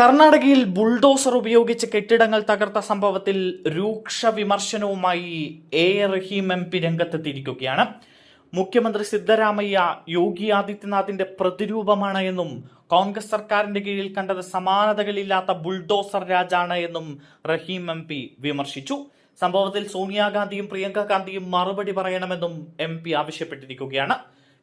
കർണാടകയിൽ ബുൾഡോസർ ഉപയോഗിച്ച് കെട്ടിടങ്ങൾ തകർത്ത സംഭവത്തിൽ രൂക്ഷ വിമർശനവുമായി എ റഹീം എം പി രംഗത്തെത്തിയിരിക്കുകയാണ്. മുഖ്യമന്ത്രി സിദ്ധരാമയ്യ യോഗി ആദിത്യനാഥിന്റെ പ്രതിരൂപമാണ് എന്നും കോൺഗ്രസ് സർക്കാരിന്റെ കീഴിൽ കണ്ടത് സമാനതകളില്ലാത്ത ബുൾഡോസർ രാജാണ് എന്നും റഹീം എം പി വിമർശിച്ചു. സംഭവത്തിൽ സോണിയാഗാന്ധിയും പ്രിയങ്ക ഗാന്ധിയും മറുപടി പറയണമെന്നും എം പി ആവശ്യപ്പെട്ടിരിക്കുകയാണ്.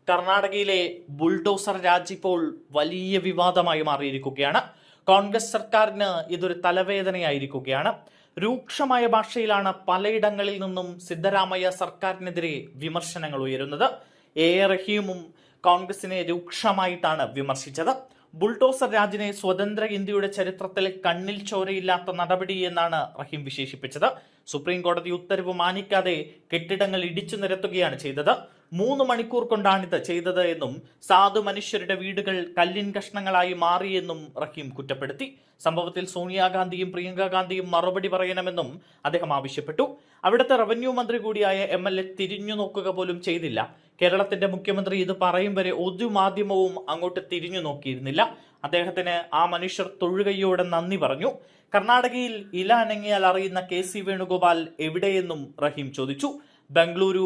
കർണാടകയിലെ ബുൾഡോസർ രാജ് ഇപ്പോൾ വലിയ വിവാദമായി മാറിയിരിക്കുകയാണ്. കോൺഗ്രസ് സർക്കാരിന് ഇതൊരു തലവേദനയായിരിക്കുകയാണ്. രൂക്ഷമായ ഭാഷയിലാണ് പലയിടങ്ങളിൽ നിന്നും സിദ്ധരാമയ്യ സർക്കാരിനെതിരെ വിമർശനങ്ങൾ ഉയരുന്നത്. എ. റഹീമും കോൺഗ്രസിനെ രൂക്ഷമായിട്ടാണ് വിമർശിച്ചത്. ബുൾഡോസർ രാജിനെ സ്വതന്ത്ര ഇന്ത്യയുടെ ചരിത്രത്തിൽ കണ്ണിൽ ചോരയില്ലാത്ത നടപടി എന്നാണ് റഹീം വിശേഷിപ്പിച്ചത്. സുപ്രീം കോടതി ഉത്തരവ് മാനിക്കാതെ കെട്ടിടങ്ങൾ ഇടിച്ചു നിരത്തുകയാണ് ചെയ്തത്. മൂന്ന് മണിക്കൂർ കൊണ്ടാണിത് ചെയ്തത് എന്നും സാധു മനുഷ്യരുടെ വീടുകൾ കല്ലിൻ കഷ്ണങ്ങളായി മാറിയെന്നും റഹീം കുറ്റപ്പെടുത്തി. സംഭവത്തിൽ സോണിയാഗാന്ധിയും പ്രിയങ്ക ഗാന്ധിയും മറുപടി പറയണമെന്നും അദ്ദേഹം ആവശ്യപ്പെട്ടു. അവിടുത്തെ റവന്യൂ മന്ത്രി കൂടിയായ എം എൽ എ തിരിഞ്ഞു നോക്കുക പോലും ചെയ്തില്ല. കേരളത്തിന്റെ മുഖ്യമന്ത്രി ഇത് പറയും വരെ ഒരു മാധ്യമവും അങ്ങോട്ട് തിരിഞ്ഞു നോക്കിയിരുന്നില്ല. അദ്ദേഹത്തിന് ആ മനുഷ്യർ തൊഴുകയോടെ നന്ദി പറഞ്ഞു. കർണാടകയിൽ ഇല അനങ്ങിയാൽ അറിയുന്ന കെ സി വേണുഗോപാൽ എവിടെയെന്നും റഹീം ചോദിച്ചു. ബംഗളൂരു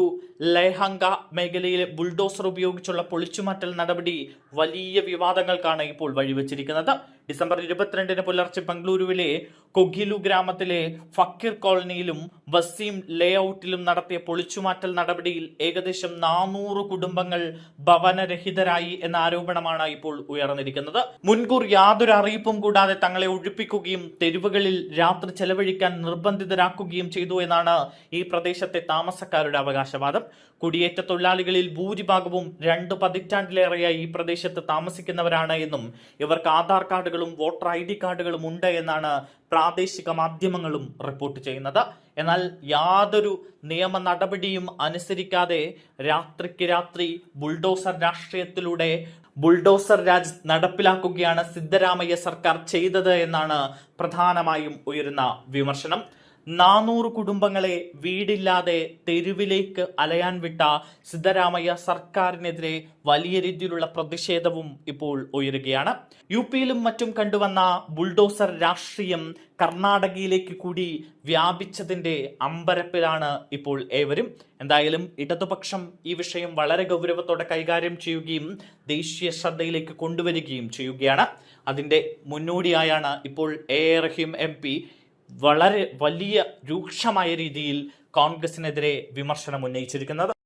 ലേഹങ്ക മേഖലയിലെ ബുൾഡോസർ ഉപയോഗിച്ചുള്ള പൊളിച്ചുമാറ്റൽ നടപടി വലിയ വിവാദങ്ങൾക്കാണ് ഇപ്പോൾ വഴിവെച്ചിരിക്കുന്നത്. ഡിസംബർ ഇരുപത്തിരണ്ടിന് പുലർച്ചെ ബംഗളൂരുവിലെ കൊഗിലു ഗ്രാമത്തിലെ ഫക്കീർ കോളനിയിലും വസീം ലേഔട്ടിലും നടത്തിയ പൊളിച്ചുമാറ്റൽ നടപടിയിൽ ഏകദേശം നാനൂറ് കുടുംബങ്ങൾ ഭവനരഹിതരായി എന്ന ആരോപണമാണ് ഇപ്പോൾ ഉയർന്നിരിക്കുന്നത്. മുൻകൂർ യാതൊരു അറിയിപ്പും കൂടാതെ തങ്ങളെ ഒഴിപ്പിക്കുകയും തെരുവുകളിൽ രാത്രി ചെലവഴിക്കാൻ നിർബന്ധിതരാക്കുകയും ചെയ്തു എന്നാണ് ഈ പ്രദേശത്തെ താമസക്കാരുടെ അവകാശവാദം. കുടിയേറ്റ തൊഴിലാളികളിൽ ഭൂരിഭാഗവും രണ്ട് പതിറ്റാണ്ടിലേറെയായി ഈ പ്രദേശത്ത് താമസിക്കുന്നവരാണ് എന്നും ഇവർക്ക് ആധാർ കാർഡുകളും വോട്ടർ ഐ ഡി കാർഡുകളും ഉണ്ട് എന്നാണ് പ്രാദേശിക മാധ്യമങ്ങളും റിപ്പോർട്ട് ചെയ്യുന്നത്. എന്നാൽ യാതൊരു നിയമ നടപടിയും അനുസരിക്കാതെ രാത്രിക്ക് രാത്രി ബുൾഡോസർ രാഷ്ട്രീയത്തിലൂടെ ബുൾഡോസർ രാജ് നടപ്പിലാക്കുകയാണ് സിദ്ധരാമയ്യ സർക്കാർ ചെയ്തത് എന്നാണ് പ്രധാനമായും ഉയരുന്ന വിമർശനം. നാനൂറ് കുടുംബങ്ങളെ വീടില്ലാതെ തെരുവിലേക്ക് അലയാൻ വിട്ട സിദ്ധരാമയ്യ സർക്കാരിനെതിരെ വലിയ രീതിയിലുള്ള പ്രതിഷേധവും ഇപ്പോൾ ഉയരുകയാണ്. യു പിയിലും മറ്റും കണ്ടുവന്ന ബുൾഡോസർ രാഷ്ട്രീയം കർണാടകയിലേക്ക് കൂടി വ്യാപിച്ചതിന്റെ അമ്പരപ്പിലാണ് ഇപ്പോൾ ഏവരും. എന്തായാലും ഇടതുപക്ഷം ഈ വിഷയം വളരെ ഗൗരവത്തോടെ കൈകാര്യം ചെയ്യുകയും ദേശീയ ശ്രദ്ധയിലേക്ക് കൊണ്ടുവരികയും ചെയ്യുകയാണ്. അതിന്റെ മുന്നോടിയായാണ് ഇപ്പോൾ എ. റഹീം എം വളരെ വലിയ രൂക്ഷമായ രീതിയിൽ കോൺഗ്രസിനെതിരെ വിമർശനം ഉന്നയിച്ചിരിക്കുന്നത്.